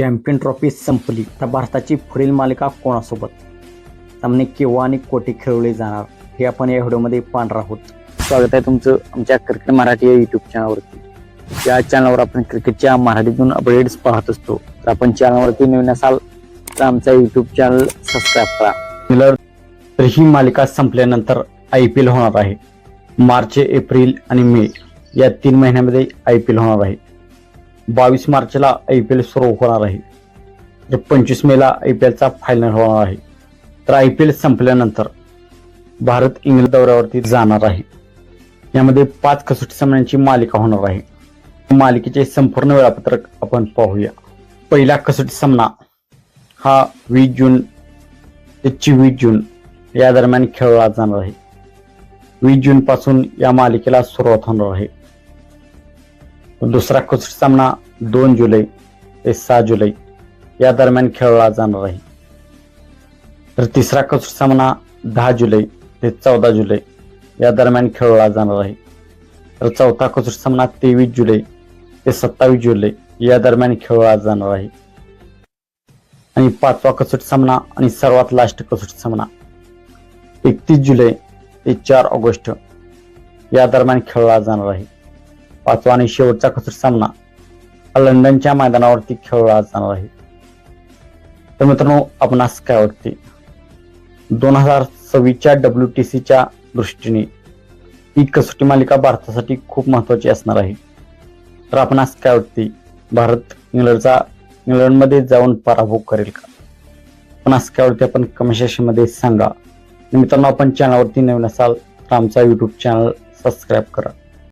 Champion trophy संपली तर भारताची पुढील मालिका कोणासोबत? सामने केव्हा आणि कोठे खेळवले जाणार? हे आपण या व्हिडिओमध्ये पाहणार आहोत. स्वागत आहे तुमचं आमच्या क्रिकेट मराठी या युट्यूब चॅनलवरती या चॅनलवर आपण क्रिकेटच्या मराठीतून अपडेट्स पाहत असतो. तर आपण चॅनलवरती नवीन असाल तर आमचा युट्यूब चॅनल सबस्क्राईब करा. तर ही मालिका संपल्यानंतर आय पी एल होणार आहे. मार्च एप्रिल आणि मे या तीन महिन्यामध्ये आय पी एल होणार आहे. बावीस मार्चला आय पी एल सुरू होणार आहे. तर पंचवीस मेला आय पी एलचा फायनल होणार आहे. तर आय पी एल संपल्यानंतर भारत इंग्लंड दौऱ्यावरती जाणार आहे. यामध्ये पाच कसोटी सामन्यांची मालिका होणार आहे. मालिकेचे संपूर्ण वेळापत्रक आपण पाहूया. पहिला कसोटी सामना हा वीस जून ते चोवीस जून या दरम्यान खेळला जाणार आहे. वीस जून पासून या मालिकेला सुरुवात होणार आहे. दुसरा कसोटी सामना दोन जुलै ते सहा जुलै या दरम्यान खेळला जाणार आहे. तर तिसरा कसोटी सामना दहा जुलै ते चौदा जुलै या दरम्यान खेळला जाणार आहे. तर चौथा कसोटी सामना तेवीस जुलै ते सत्तावीस जुलै या दरम्यान खेळला जाणार आहे. आणि पाचवा कसोटी सामना आणि सर्वात लास्ट कसोटी सामना एकतीस जुलै ते चार ऑगस्ट या दरम्यान खेळला जाणार आहे. पाचवा आणि शेवटचा कसोटी सामना हा लंडनच्या मैदानावरती खेळला जाणार आहे. तर मित्रांनो आपणास काय वाटते? दोन हजार सव्वीसच्या डब्ल्यू टी सीच्या दृष्टीने ही कसोटी मालिका भारतासाठी खूप महत्वाची असणार आहे. तर आपणास काय वाटते? भारत इंग्लंडचा इंग्लंडमध्ये जाऊन पराभव करेल का? आपणास काय वाटते आपण कमेंट सेक्शनमध्ये सांगा. मित्रांनो आपण चॅनलवरती नवीन असाल तर आमचा यूट्यूब चॅनल सबस्क्राईब करा.